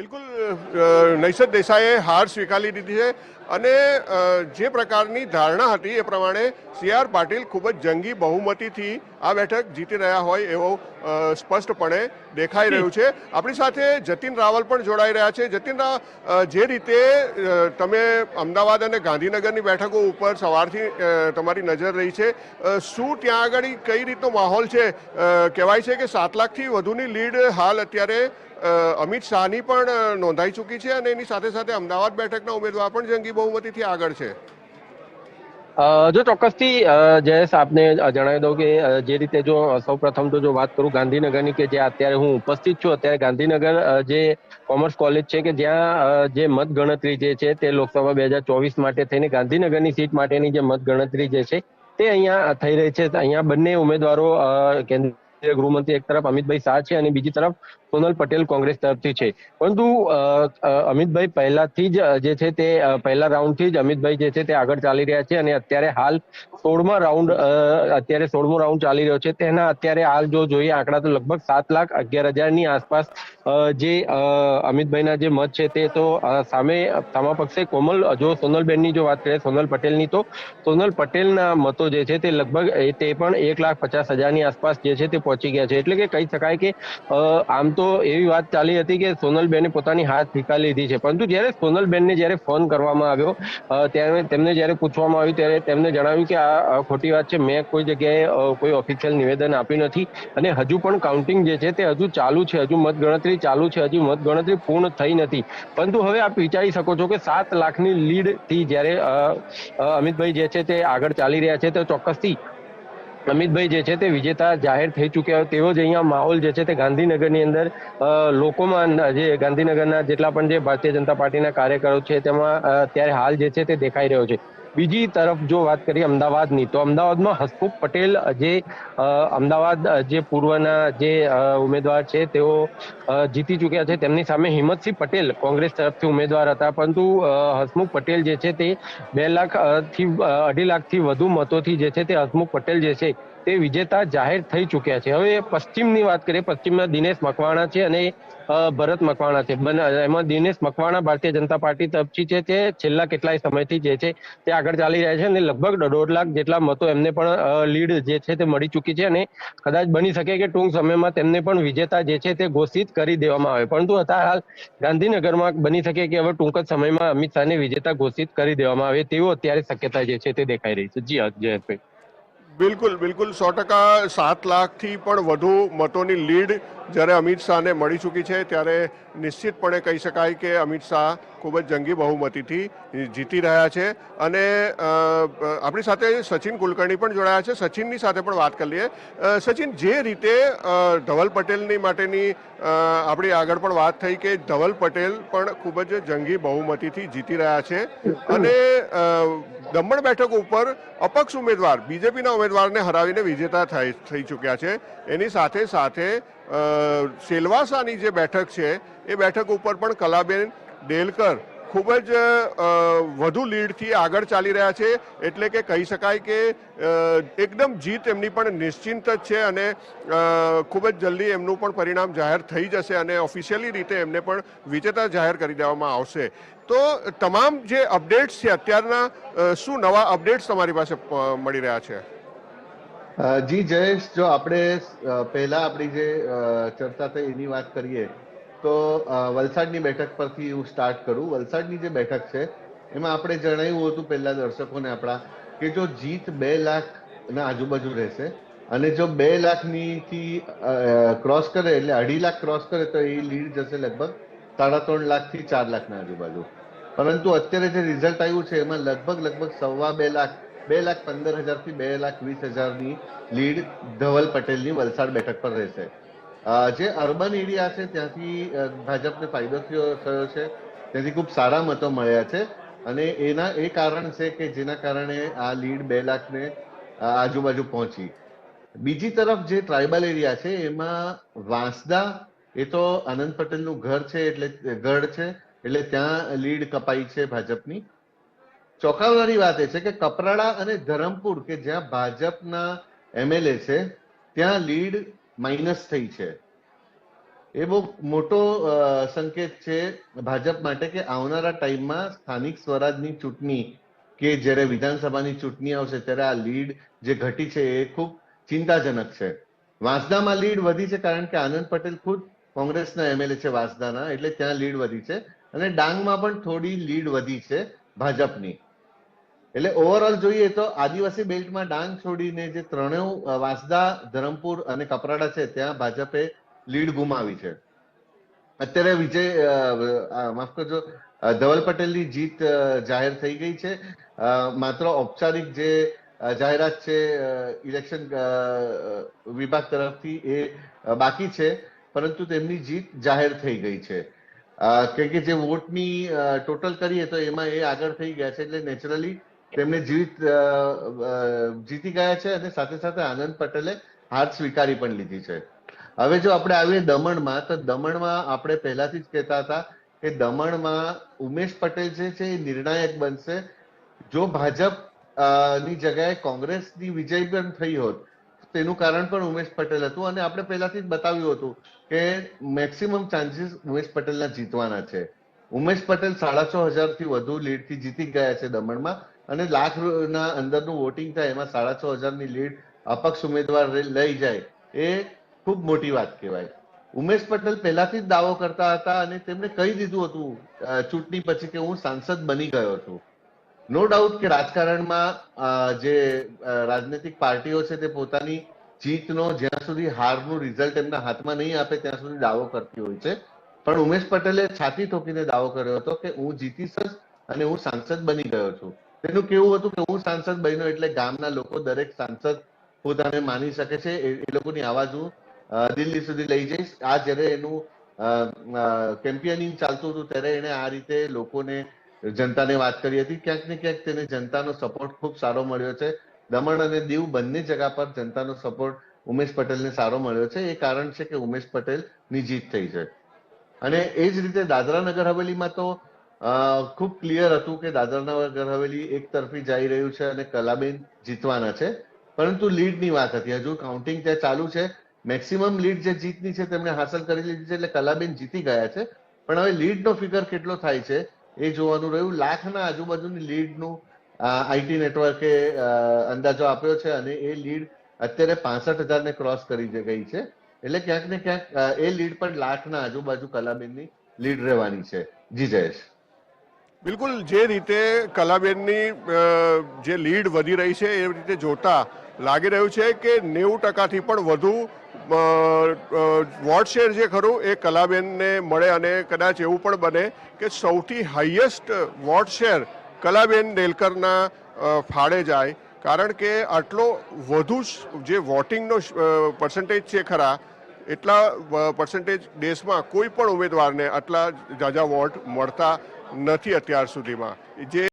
બિલકુલ અ, નૈષદ દેસાઈએ હાર સ્વીકારી લીધી છે. અને જે પ્રકારની ધારણા હતી એ પ્રમાણે સી આર પાટીલ ખૂબ જ જંગી બહુમતીથી આ બેઠક જીતી રહ્યા હોય એવો સ્પષ્ટપણે દેખાઈ રહ્યું છે. આપણી સાથે જતીન રાવલ પણ જોડાઈ રહ્યા છે. જતીન જે રીતે તમે અમદાવાદ અને ગાંધીનગરની બેઠકો ઉપર સવારથી તમારી નજર રહી છે શું ત્યાં આગળ કઈ રીતનો માહોલ છે? કહેવાય છે કે સાત લાખથી વધુની લીડ હાલ અત્યારે અમિત શાહની પણ નોંધાઈ ચૂકી છે અને એની સાથે સાથે અમદાવાદ બેઠકના ઉમેદવાર પણ જંગી બહુમતીથી આગળ છે? જો ચોક્કસથી જયેશ આપને જણાવી દઉં કે જે રીતે જો સૌ પ્રથમ તો જો વાત કરું ગાંધીનગરની કે જે અત્યારે હું ઉપસ્થિત છું અત્યારે ગાંધીનગર જે કોમર્સ કોલેજ છે કે જ્યાં જે મત ગણતરી જે છે તે લોકસભા બે હજાર ચોવીસ માટે થઈને ગાંધીનગરની સીટ માટેની જે મત ગણતરી જે છે તે અહીંયા થઈ રહી છે. અહીંયા બંને ઉમેદવારો અ, કેન્દ્રીય ગૃહમંત્રી એક તરફ, અમિતભાઈ શાહ છે અને બીજી તરફ સોનલ પટેલ કોંગ્રેસ તરફથી છે. પરંતુ અમિતભાઈ પહેલાથી જ જે છે તે પહેલા રાઉન્ડથી જ અમિતભાઈ જે છે તે આગળ ચાલી રહ્યા છે અને અત્યારે હાલ સોળમા રાઉન્ડ અત્યારે સોળમો રાઉન્ડ ચાલી રહ્યો છે. તેના અત્યારે હાલ જો જોઈએ, આંકડા તો લગભગ સાત લાખ અગિયાર હજારની આસપાસ જે અમિતભાઈના જે મત છે તે તો સામે, સામા પક્ષે કોમલ, જો સોનલબેનની જો વાત કરીએ, સોનલ પટેલની તો, સોનલ પટેલના મતો જે છે તે લગભગ તે પણ એક લાખ પચાસ હજારની આસપાસ જે છે તે પહોંચી ગયા છે. એટલે કે કહી શકાય કે આમ તો એવી વાત ચાલી હતી કે સોનલબેને પોતાની હાથ ફીકા લીધી છે. પરંતુ જ્યારે સોનલબેનને જ્યારે ફોન કરવામાં આવ્યો ત્યારે તેમને જ્યારે પૂછવામાં આવ્યું, ત્યારે તેમને જણાવ્યું કે આ ખોટી વાત છે. મેં કોઈ જગ્યાએ કોઈ ઓફિશિયલ નિવેદન આપ્યું નથી. અને હજુ પણ કાઉન્ટિંગ જે છે તે હજુ ચાલુ છે. હજુ મતગણતરી ચાલુ છે. હજુ મતગણતરી પૂર્ણ થઈ નથી. પરંતુ હવે આપ વિચારી શકો છો કે સાત લાખની લીડથી જ્યારે અમિતભાઈ જે છે તે આગળ ચાલી રહ્યા છે, તો ચોક્કસથી અમિતભાઈ જે છે તે વિજેતા જાહેર થઈ ચૂક્યા તેવો જ અહીંયા માહોલ જે છે તે ગાંધીનગરની અંદર લોકોમાં જે ગાંધીનગરના જેટલા પણ જે ભારતીય જનતા પાર્ટીના કાર્યકરો છે તેમાં અત્યારે હાલ જે છે તે દેખાઈ રહ્યો છે. બીજી તરફ જો વાત કરીએ અમદાવાદની, તો અમદાવાદમાં હસમુખ પટેલ જે અમદાવાદ જે પૂર્વના જે ઉમેદવાર છે, તેઓ જીતી ચૂક્યા છે. તેમની સામે હિંમતસિંહ પટેલ કોંગ્રેસ તરફથી ઉમેદવાર હતા. પરંતુ હસમુખ પટેલ જે છે તે બે લાખથી અઢી લાખથી વધુ મતોથી જે છે તે હસમુખ પટેલ જે છે તે વિજેતા જાહેર થઈ ચૂક્યા છે. હવે પશ્ચિમની વાત કરીએ, પશ્ચિમમાં દિનેશ મકવાણા છે અને ભરત મકવાણા છે. એમાં દિનેશ મકવાણા ભારતીય જનતા પાર્ટી તરફથી છે તે છેલ્લા કેટલાય સમયથી જે છે તે આગળ ચાલી રહ્યા છે અને લગભગ દોઢ લાખ જેટલા મતો એમને પણ લીડ જે છે તે મળી ચૂકી છે અને કદાચ બની શકે કે ટૂંક સમયમાં તેમને પણ વિજેતા જે છે તે ઘોષિત કરી દેવામાં આવે. પરંતુ અત્યારે હાલ ગાંધીનગરમાં બની શકે કે હવે ટૂંક જ સમયમાં અમિત શાહને વિજેતા ઘોષિત કરી દેવામાં આવે તેવો અત્યારે શક્યતા જે છે તે દેખાઈ રહી છે. જી હા જયેશભાઈ બિલકુલ બિલકુલ. સો ટકા સાત લાખથી પણ વધુ મતોની લીડ જ્યારે અમિત શાહને મળી ચૂકી છે, ત્યારે નિશ્ચિતપણે કહી શકાય કે અમિત શાહ ખૂબ જ જંગી બહુમતીથી જીતી રહ્યા છે. અને આપણી સાથે સચિન કુલકર્ણી પણ જોડાયા છે. સચિનની સાથે પણ વાત કરી લઈએ. સચિન, જે રીતે ધવલ પટેલની માટેની આપણી આગળ પણ વાત થઈ કે ધવલ પટેલ પણ ખૂબ જ જંગી બહુમતીથી જીતી રહ્યા છે. અને દમણ બેઠક ઉપર અપક્ષ ઉમેદવાર, બીજેપીના ઉમેદવારને હરાવીને વિજેતા થઈ થઈ ચૂક્યા છે. એની સાથે સાથે સેલવાસાની જે બેઠક છે, એ બેઠક ઉપર પણ કલાબેન ડેલકર ખૂબ જ વધુ લીડથી આગળ ચાલી રહ્યા છે. એટલે કે કહી શકાય કે એકદમ જીત એમની પણ નિશ્ચિંત જ છે અને ખૂબ જ જલ્દી એમનું પણ પરિણામ જાહેર થઈ જશે અને ઓફિશિયલી રીતે એમને પણ વિજેતા જાહેર કરી દેવામાં આવશે. તો તમામ જે અપડેટ્સ છે, અત્યારના શું નવા અપડેટ્સ તમારી પાસે મળી રહ્યા છે? જી જયેશ, જો આપણે પહેલા આપણી જે ચર્ચા થઈ એની વાત કરીએ તો વલસાડની બેઠક પરથી હું સ્ટાર્ટ કરું. વલસાડની જે બેઠક છે, એમાં આપણે જણાવ્યું હતું પહેલા દર્શકોને આપણા કે જો જીત બે લાખ ના આજુબાજુ રહેશે અને જો બે લાખની થી ક્રોસ કરે, એટલે અઢી લાખ ક્રોસ કરે, તો એ લીડ જશે લગભગ સાડા ત્રણ લાખથી ચાર લાખના આજુબાજુ. પરંતુ અત્યારે જે રિઝલ્ટ આવ્યું છે, એમાં લગભગ લગભગ સવા બે લાખ બે લાખ પંદર હજારથી બે લાખ વીસ હજારની લીડ ધવલ પટેલની વલસાડ બેઠક પર રહેશે. જે અર્બન એરિયા છે, ત્યાંથી ભાજપને ફાયદો થયો થયો છે. ત્યાંથી ખૂબ સારા મતો મળ્યા છે. અને એના, એ કારણ છે કે જેના કારણે આ લીડ બે લાખને આજુબાજુ પહોંચી. બીજી તરફ જે ટ્રાઇબલ એરિયા છે, એમાં વાંસદા, એ તો આનંદ પટેલનું ઘર છે, એટલે, ગઢ છે, એટલે ત્યાં લીડ કપાઈ છે ભાજપની. ચોંકાવનારી વાત એ છે કે કપરાડા અને ધરમપુર, કે જ્યાં ભાજપના એમએલએ છે, ત્યાં લીડ માઇનસ થઈ છે. એ બહુ મોટો સંકેત છે ભાજપ માટે કે આવનારા ટાઈમમાં સ્થાનિક સ્વરાજની ચૂંટણી કે જ્યારે વિધાનસભાની ચૂંટણી આવશે ત્યારે આ લીડ જે ઘટી છે એ ખૂબ ચિંતાજનક છે. વાંસદામાં લીડ વધી છે કારણ કે આનંદ પટેલ ખુદ કોંગ્રેસના એમએલએ છે વાંસદાના, એટલે ત્યાં લીડ વધી છે. અને ડાંગમાં પણ થોડી લીડ વધી છે ભાજપની. એટલે ઓવરઓલ જોઈએ તો આદિવાસી બેલ્ટમાં ડાંગ છોડીને જે ત્રણેય વાંસદા ધરમપુર અને કપરાડા છે ત્યાં ભાજપે લીડ ગુમાવી છે. અત્યારે વિજય માફ કરજો ધવલ પટેલની જીત જાહેર થઈ ગઈ છે. માત્ર ઔપચારિક જે જાહેરાત છે ઇલેક્શન વિભાગ તરફથી એ બાકી છે પરંતુ તેમની જીત જાહેર થઈ ગઈ છે. અ, કે જે વોટની ટોટલ કરીએ તો એમાં એ આગળ થઈ ગયા છે એટલે નેચરલી તેમને જીત જીતી ગયા છે અને સાથે સાથે આનંદ પટેલે હાર સ્વીકારી પણ લીધી છે. હવે જો આપણે આવીએ દમણમાં, તો દમણમાં આપણે પહેલાથી જ કહેતા હતા કે દમણમાં ઉમેશ પટેલ જે છે એ નિર્ણાયક બનશે. જો ભાજપની જગ્યાએ કોંગ્રેસની વિજય પણ થઈ હોત, તેનું કારણ પણ ઉમેશ પટેલ હતું. અને આપણે પહેલાથી જ બતાવ્યું હતું કે મેક્સિમમ ચાન્સીસ ઉમેશ પટેલના જીતવાના છે. ઉમેશ પટેલ સાડા છ હજારથી વધુ લીડથી જીતી ગયા છે દમણમાં. અને લાખ ના અંદરનું વોટિંગ થાય, એમાં સાડા છ હજારની લીડ અપક્ષ ઉમેદવાર લઈ જાય, એ ખૂબ મોટી વાત કહેવાય. ઉમેશ પટેલ પહેલાથી જ દાવો કરતા હતા અને તેમણે કહી દીધું હતું ચૂંટણી પછી કે હું સાંસદ બની ગયો છું. નો ડાઉટ કે રાજકારણમાં જે રાજનૈતિક પાર્ટીઓ છે તે પોતાની જીતનો જ્યાં સુધી હારનું રિઝલ્ટ એમના હાથમાં નહીં આપે, ત્યાં સુધી દાવો કરતી હોય છે. પણ ઉમેશ પટેલે છાતી ઠોકીને દાવો કર્યો હતો કે હું જીતીશ જ અને હું સાંસદ બની ગયો છું. તેનું કેવું હતું કે હું સાંસદ બન્યો એટલે ગામના લોકો દરેક સાંસદ પોતાને માની શકે છે, એ લોકોની આવાજ હું દિલ્હી સુધી લઈ જઈશ. આ જ્યારે એનું કેમ્પિયનિંગ ચાલતું હતું ત્યારે એને આ રીતે લોકોને, જનતાને વાત કરી હતી. ક્યાંક ને ક્યાંક તેને જનતાનો સપોર્ટ ખૂબ સારો મળ્યો છે. દમણ અને દીવ બંને જગા પર જનતાનો સપોર્ટ ઉમેશ પટેલને સારો મળ્યો છે. એ કારણ છે કે ઉમેશ પટેલની જીત થઈ છે. અને એ જ રીતે દાદરા નગર હવેલીમાં તો ખૂબ ક્લિયર હતું કે દાદરના નગર હવેલી એક તરફી જઈ રહ્યું છે અને કલાબેન જીતવાના છે. પરંતુ લીડની વાત હતી. હજુ કાઉન્ટિંગ ત્યાં ચાલુ છે. મેક્સિમમ લીડ જે જીતની છે તેમણે હાંસલ કરી લીધી છે એટલે કલાબેન જીતી ગયા છે. પણ હવે લીડનો ફિગર કેટલો થાય છે એ જોવાનું રહ્યું. લાખના આજુબાજુની લીડનું આઈટી નેટવર્કે અંદાજો આપ્યો છે અને એ લીડ અત્યારે પાસઠ હજારને ક્રોસ કરી ગઈ છે. એટલે ક્યાંક ને ક્યાંક એ લીડ પણ લાખના આજુબાજુ કલાબેનની લીડ રહેવાની છે. જી જયેશ. બિલકુલ, જે રીતે કલાબેનની જે લીડ વધી રહી છે, એ રીતે જોતા લાગી રહ્યું છે કે નેવું ટકાથી પણ વધુ વોટ શેર જે ખરું એ કલાબેનને મળે અને કદાચ એવું પણ બને કે સૌથી હાઈએસ્ટ વોટ શેર કલાબેન ડેલકરના ફાળે જાય. કારણ કે આટલો વધુ જે વોટિંગનો પર્સન્ટેજ છે ખરા એટલા પર્સન્ટેજ દેશમાં કોઈ પણ ઉમેદવારને આટલા જાજા વોટ મળતા નથી અત્યાર સુધીમાં. જે